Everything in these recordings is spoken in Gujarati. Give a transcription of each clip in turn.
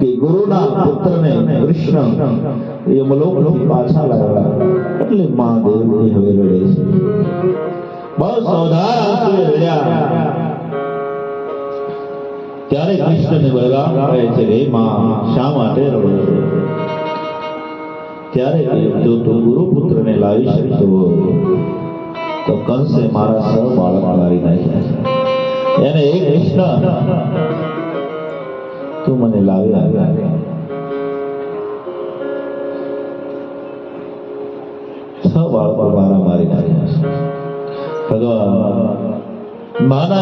કે ગુરુના પુત્રને કૃષ્ણ યમલોકથી પાછા લાવ્યા. એટલે મહાદેવની હવે રડે છે. બહુ સૌધાર આંસુએ રડ્યા. ત્યારે કૃષ્ણને બલરામ કહે છે, હે માં, શા માટે રડો છો? ત્યારે જો તું ગુરુપુત્રને લાવી શકતો તો કંસે મારા સહ બાળક મારી નાખ્યા એને એક કૃષ્ણ તું મને લાવે. છ.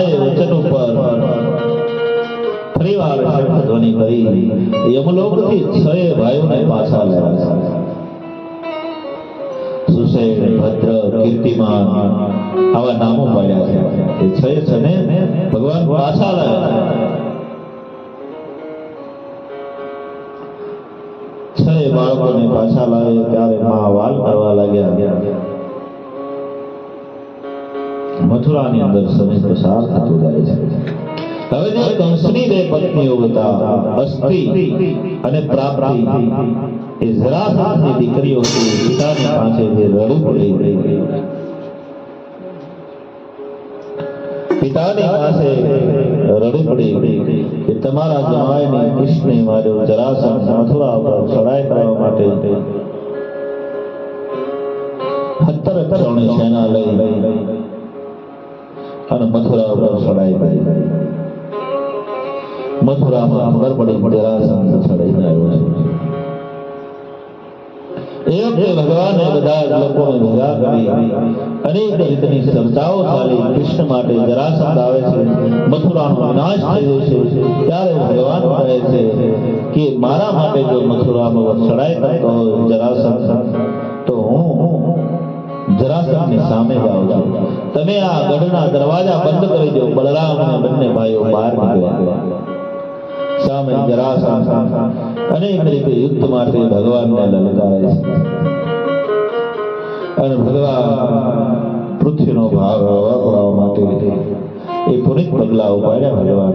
એ વચન ઉપર ફરી લાવ્યા છે. ભદ્ર, કીર્તિમાન આવા નામો પાડ્યા છે. એ છ છે ભગવાન પાછા લાવ્યા બાળકોને પાછા લાવે ત્યારે મા વાલ કરવા લાગ્યા. મથુરાની અંદર સમય પસાર થતો જાય છે. હવે જે કંસની બે પત્નીઓ હતા, અસ્થિ અને પ્રાપ્તિ, એ જરાસાની દીકરીઓ હતી પિતાની પાસે જે રડું પડી પિતાની પાસે રડી પડી કે તમારા જમાઈને કૃષ્ણે માર્યો જરાસન મથુરા ઉપર ચડાઈ કરવા માટે હત્તર ક્ષણી સેના લઈ અને મથુરા ઉપર ચડાઈ કરી મથુરામાં ગરબડી પડી જરાસંધ ચડાઈને આવ્યો છે. મથુરાનો કે મારા માટે જો મથુરામાં ચડાઈ કરતો તો હું જરાસંધની સામે જાઉં છું તમે આ ગઢના દરવાજા બંધ કરી દો. બલરામ બંને ભાઈઓ બહાર નીકળ્યા. સામે જરાસંધ અનેક રીતે યુદ્ધ માટે ભગવાનને લલકારે છે. અને ભગવાન પૃથ્વીનો ભાવ કરવા માટે એ પુનિત પગલા ઉપાડ્યા ભગવાન.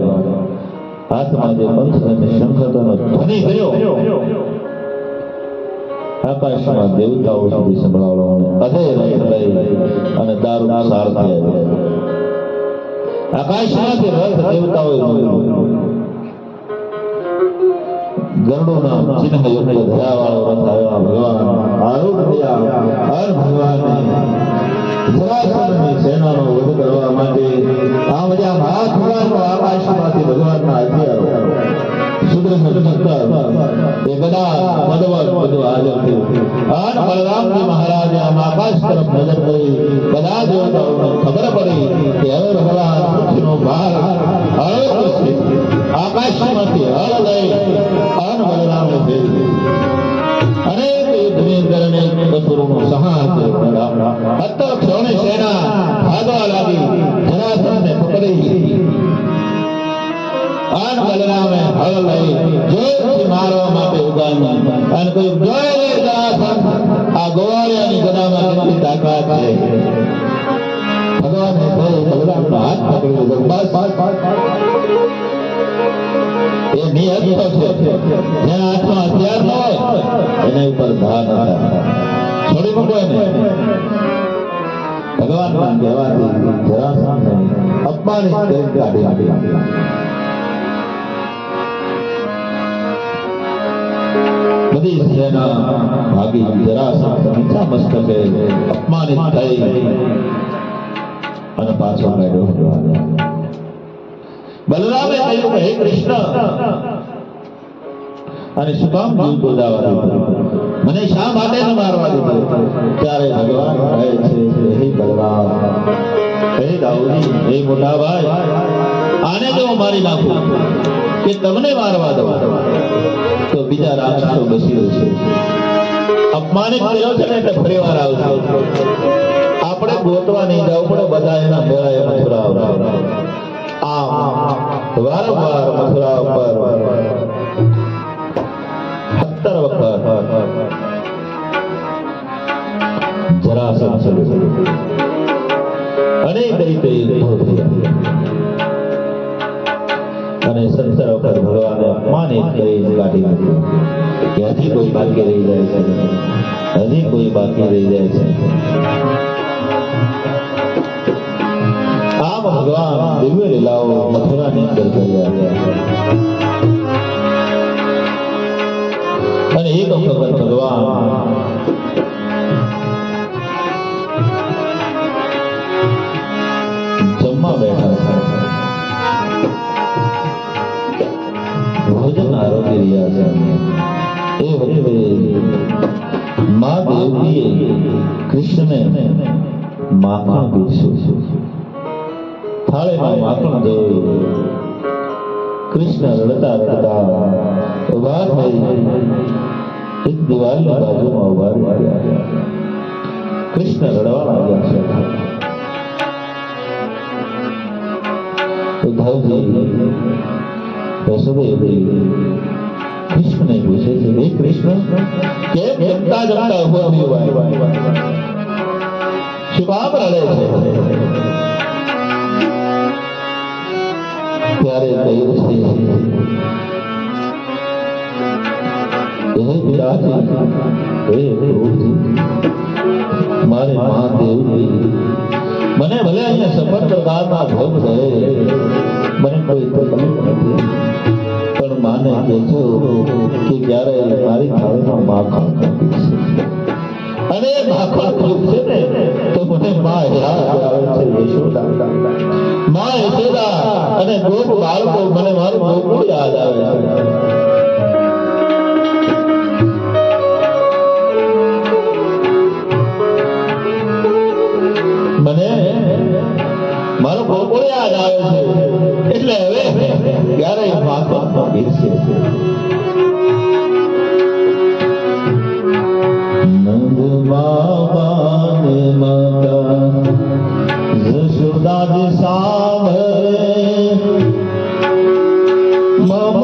હાથમાં જે પંથ અને શંખતનો ધ્વનિ ગયો આકાશમાં દેવતાઓ સુધી સંભળાવવાનો અધે રથ અને દારૂ સાર થયા આકાશમાંથી રથ દેવતાઓએ મોકલ્યો. ગરુડોના ચિહ્ન યુક્ત ધરાવાળો રથ ભગવાન આરૂઢ હર ભગવાન જરાસંધની સેનાનો વધ કરવા માટે આ બધા હાથ આકાશમાંથી ભગવાનના હથિયારો એ ગદા પદવર બધું હાજર થયું આન બલરામજી મહારાજે આમ આકાશ તરફ નજર કરી બધા દેવતાઓને ખબર પડી કે હવે ભગવાન પૃથ્વીનો ભાર હળ કરશે આકાશમાંથી હળ લઈ આન બલરામે અનેક યુદ્ધની અંદર અનેક અસુરોનો સંહાર અત્તર ક્ષણે સેના ભાગવા લાગી જરાસંધને પકડી આન બલરામે હળ લઈ જોરથી મારવા માટે ઉગામ્યા અને કોઈ જોય રે આ ગોવાળિયાની ગદામાં કેટલી તાકાત છે. ભગવાને બહુ બલરામનો હાથ પકડી લીધો. બસ એ નિયત છે. જેના હાથમાં હથિયાર ન હોય, એના ઉપર ભાર છોડી મૂકો એને. ભગવાનના કહેવાથી જરાસંધને અપમાનિત કરી કાઢી બધી સેના ભાગી જરાસંધ નીચા મસ્તકે અપમાનિત થઈ અને પાછો કાઢ્યો બલરામે કહ્યું હે કૃષ્ણ, અને શું જીવ બોલાવા મને શા માટે ન મારવા દીધો? ત્યારે ભગવાન કહે છે, હે બલરામ, હે દાઉદી, હે મોટા ભાઈ, આને હું મારી નાખું કે તમને મારવા તો બીજા રાક્ષસો બસી છે. અપમાનિત કર્યો છે ને એટલે ફરી વાર આવશે. આપણે ગોતવા નહીં જવું પડે બધા એના મેળાએ મથુરા આમ, વારંવાર મથુરા ઉપર સત્તર વખત જરાસંધ ચડ્યો અનેક રીતે યુદ્ધો થયા. અને સંસાર વખત ભગવાને અપમાનિત કરી કાઢી નાખ્યું કે હજી કોઈ બાકી રહી જાય છે. હજી કોઈ બાકી રહી જાય છે. ભગવાન ભોજન આરોગી રહ્યા છે એ વખતે મા દેવકીએ કૃષ્ણને માખણ પીરસ્યું થાળીમાં માખણ જોયું કૃષ્ણ રડતા રડતા ઊભા થઈ એક દિવાલની બાજુમાં ઊભા રહ્યા કૃષ્ણ રડવા લાગ્યા છે ઉદ્ધવજી વસુદેવજી કૃષ્ણને પૂછે છે હે કૃષ્ણ કેમ જમતા જમતા ઊભો થયો શું કામ રડે છે ત્યારે કહ્યું છે હે પિતાજી હે પ્રભુજી મારે મા દેવજી મને ભલે અહીંયા સફર પ્રકારના ભોગ થયે મને કોઈ તકલીફ નથી પણ માને કે ક્યારે મારી થાળીમાં માખણ કાપીશ અને એ ખૂબ છે ને, તો મને મા યાદ આવે છે, યશોદા. મા યશોદા અને ગોપ બાળકો, મને મારું ગોપુ યાદ આવે છે. મને, મારો ગોકુળ યાદ આવે છે. એટલે હવે બાબાને માતા જશોદાજી સાવરે મમતાની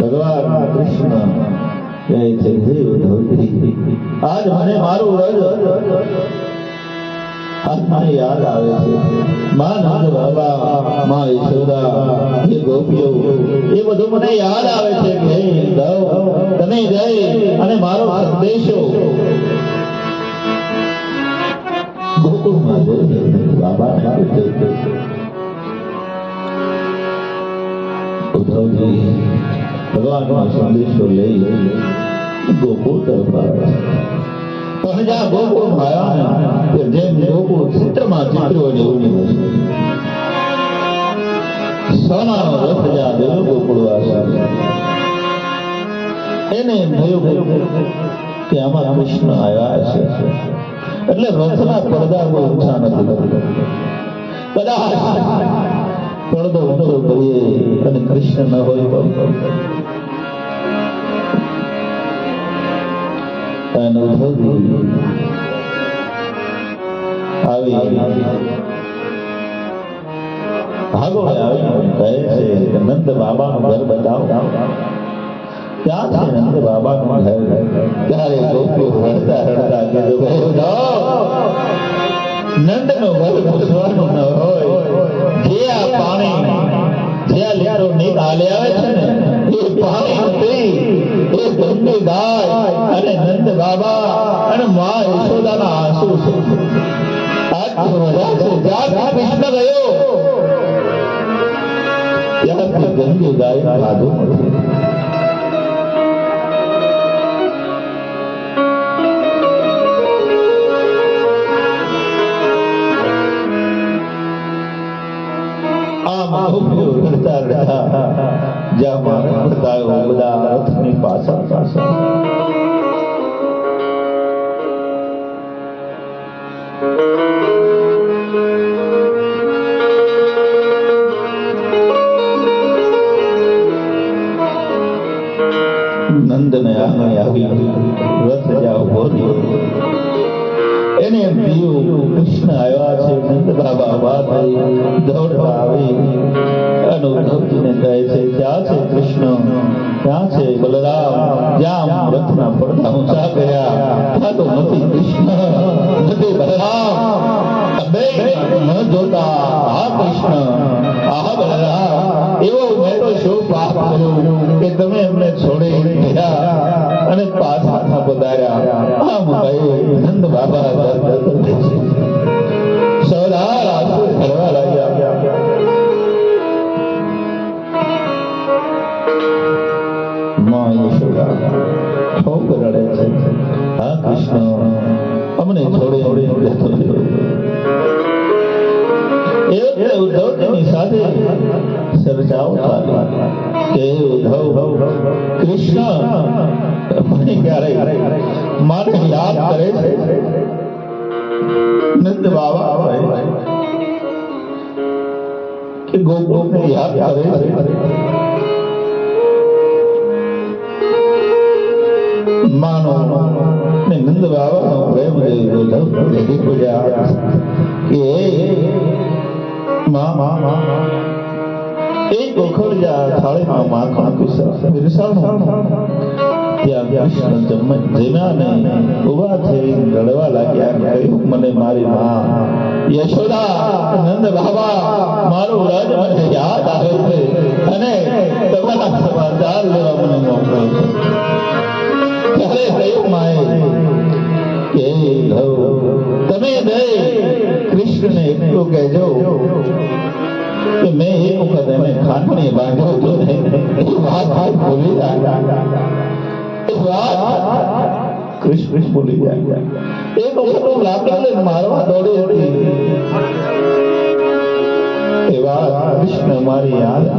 ભગવાન કૃષ્ણ કહે છે હે આજ મને મારું આજ યાદ આવે છે. મને યાદ આવે છે. અને મારો સંદેશો. ગોકુળમાં જઈ બાબા ઉદ્ધવજી ભગવાનનો સંદેશો લઈ ગોકુળ તરફ આવે સહજા ગોકુળ આવ્યા ને જેમ ગોકુળ ચિત્રમાં ચિત્રોની ઉડી સોનાનો રથ ગયો ગોકુળવાસી એને થયું કે આમાં કૃષ્ણ આવ્યા છે એટલે રથના પડદા બહુ ઓછા નથી કદાચ પડદો ઊંચો કરીએ અને કૃષ્ણ ન હોય તો અને ઉદ્ધવજી આવી ભાગોળે આવી કહે છે નંદ બાબાનું ઘર ઘર? ત્યારે ગોપીઓ રડતા ઘર પૂછવાનું ન હોય. જે આ પાણી, જે આ લેરો નીર આવે છે ને, એ પાણી ગંદી અને નંદ બાબા અને મા યશોદાના આંસુ છે. ગયો ગાય રડતા રડતા જ્યાં મારા બતાવ્યો બધા રથની પાછળ પાછળ. એને કૃષ્ણ આવ્યા છે નંદ બાબા ઊભા દોડવા આવી. અને ઉદ્ધવજીને કહે છે, ત્યાં છે કૃષ્ણ, ત્યાં છે બલરામ, જ્યાં રથના પડદા ઊંચા ગયા ત્યાં તો નથી કૃષ્ણ, નથી બલરામ. બે ન જોતા આ કૃષ્ણ આ બલરામ. એવો મેં તો શું પાપ કર્યું કે તમે એમને છોડી ગયા અને પાછા પધાર્યા. આમ ભાઈ નંદ બાબા ઉદ્ધવજીની સાથે સર્જાવતા હે ઉદ્ધવ કૃષ્ણ મને ક્યારે મારે યાદ કરે છે નંદ બાબા કે ગોપોને યાદ કરે છે માનો નંદ બાબાનો પ્રેમ જોઈ ઉદ્ધવ જગી પૂજા કે માં એક થાળીમાં માખણ પીરસા- પીરસાણું. ત્યાં કૃષ્ણ જમ- જમ્યા ને થઈ રડવા લાગ્યા કહ્યું, મને મારી મા યશોદા નંદ બાબા મારું રાજ મને યાદ આવે છે અને તમારા સમાચાર લેવા મને મોકલે છે ત્યારે કહ્યું માએ તમે નહીં કૃષ્ણને એટલું કહેજો કે મેં એક વખત એને ખાંડણી બાંધ્યો હતો ને એ વાત વાત ભૂલી જાય. કૃષ્ણ ભૂલી જાય. એક વખત હું લાકડાને મારવા દોડી હતી. એ વાત કૃષ્ણ મારી યાદ ન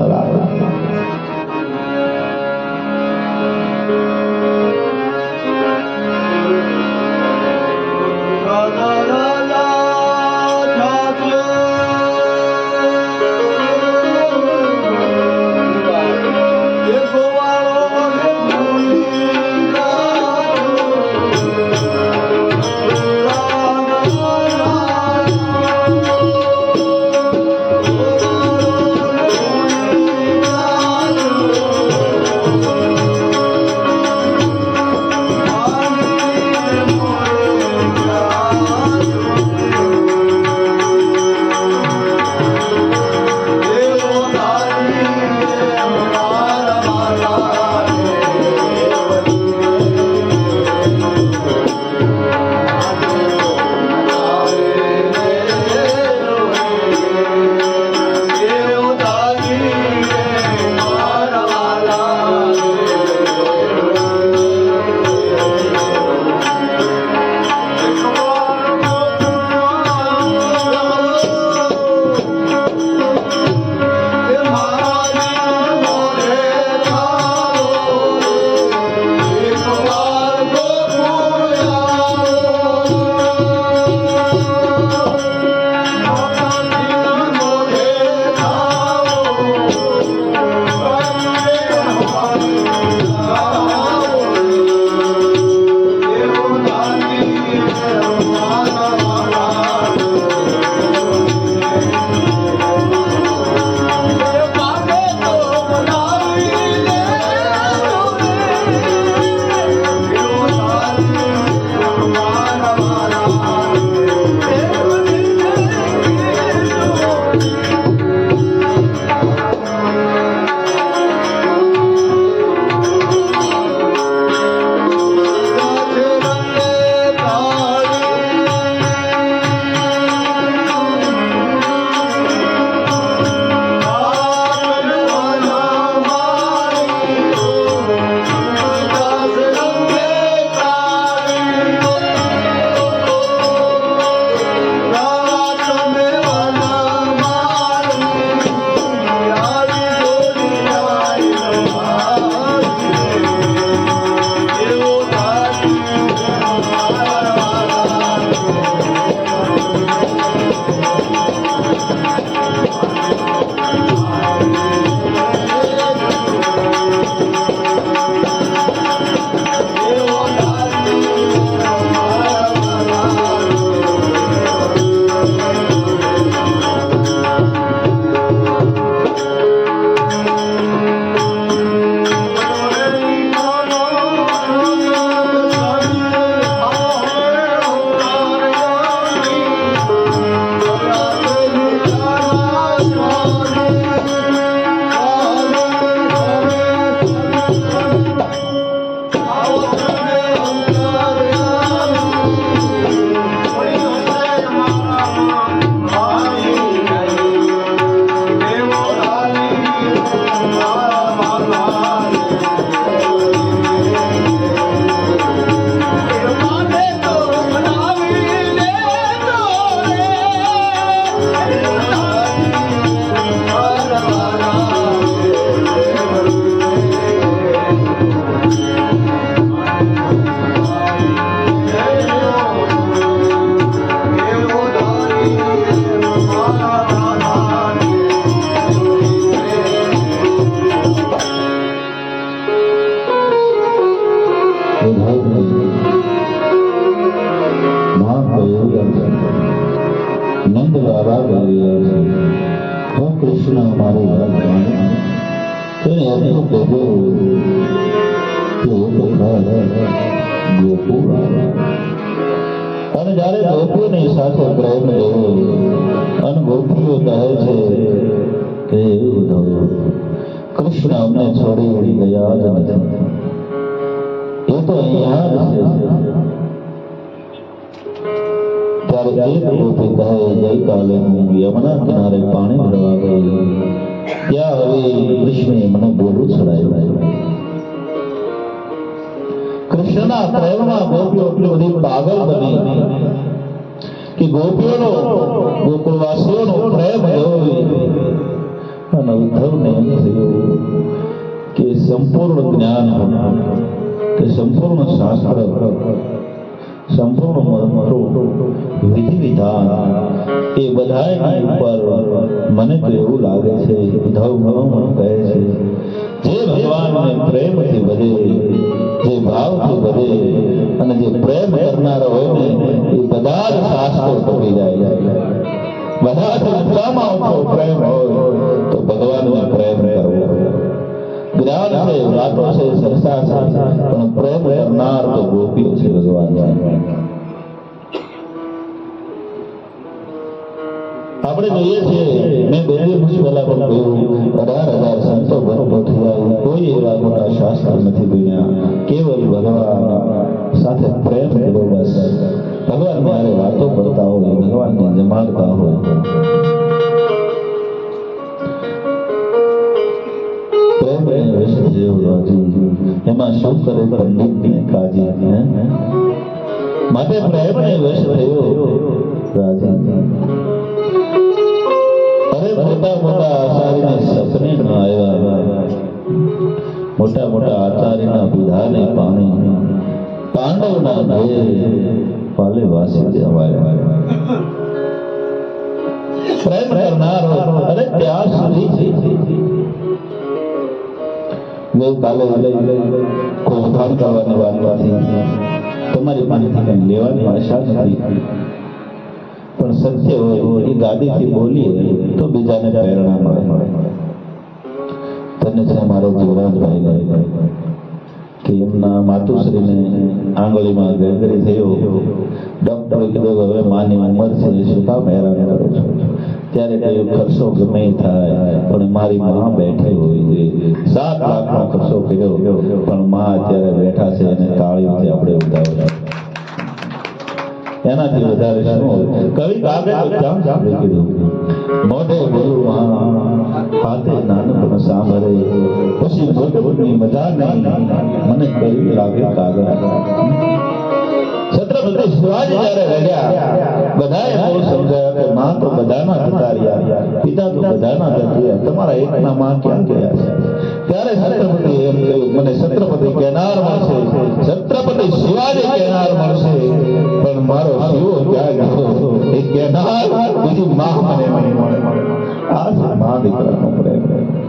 હું કૃષ્ણ મારી વાત માને તેને એટલું કહેવું કે એ તો ખરા ગોકુળ અને જ્યારે ગોપીઓની સાથે પ્રેમ લેવો અને ગોપીઓ કહે છે કે હે ઉદ્ધવ કૃષ્ણ અમને છોડી વળી ગયા જ નથી એ તો અહીંયા જ છે કે ગોપીઓનો ગોકુળવાસીઓનો પ્રેમ કે સંપૂર્ણ જ્ઞાન કે સંપૂર્ણ શાસ્ત્ર સંપૂર્ણ મંત્રો વિધિ વિધાન એ બધાની ઉપર મને તો એવું લાગે છે ઉદ્ધવ ભગવાન કહે છે જે ભગવાનને પ્રેમથી વધે જે ભાવથી વધે અને જે પ્રેમ કરનારા હોય ને એ બધા જ શાસ્ત્રો તોડી જાય બધા જ ઊંચામાં ઊંચો પ્રેમ હોય તો ભગવાનને પ્રેમ કરવો જ્ઞાન છે વાતો છે સરસા છે. પણ પ્રેમ કરનાર તો ગોપીઓ છે ભગવાન આપણે જોઈએ છીએ, મેં બે દિવસ પહેલા પણ કહ્યું, અઢાર હજાર સંતો બરોબર થયા કોઈ એવા મોટા શાસ્ત્ર નથી દુનિયા કેવલ ભગવાન સાથે પ્રેમ કરો બસ. ભગવાન મારે વાતો કરતા હોય, ભગવાનને જમાડતા હોય. વિશે જેવું એમાં શું કરે પંડિતને કાજી? માટે પ્રેમને વશ થયો રાજી અરે મોટા મોટા આચાર્યને સપને ન આવ્યા. મોટા મોટા આચાર્યના બુધાને પાણી. પાંડવના ભયે પાલે વાસી દેવાય પ્રેમ કરનારો, અરે ત્યાં સુધી ગઈકાલે વખાણ કરવાની વાત નથી તમારી પાસેથી કંઈ લેવાની આશા નથી પણ સત્ય હોય એ ગાડીથી બોલીએ તો બીજાને પ્રેરણા મળે. તને છે મારો જીવરાજભાઈ કે એમના માતુશ્રીને આંગળીમાં ગરગરી થયો. ડોક્ટરે કીધું હવે માની ઉંમર છે શું કામ હેરાન કરો છો? ત્યારે કહ્યું ખર્ચો ગમે થાય, પણ મારી માં બેઠી હોય છે. સાત લાખનો ખર્ચો કર્યો, પણ માં અત્યારે બેઠા છે અને તાળીઓથી આપણે ઉડાવ્યા એનાથી વધારે શું કવિ કાગળ કીધું. મોઢે બોલું હાથે નાનપણ સાંભળે. પછી ભગવતની મજા નહીં મને કયું લાગે કાગળ. છત્રપતિ શિવાજી જ્યારે માં ક્યાં ગયા છે? ત્યારે છત્રપતિ એમ કહ્યું મને છત્રપતિ કહેનાર મળશે, છત્રપતિ શિવાજી કહેનાર મળશે, પણ મારો શિવો ક્યાં ગયો? એ કહેનાર બીજી માં મને નહીં મળે. આ છે દીકરાનો પ્રેમ.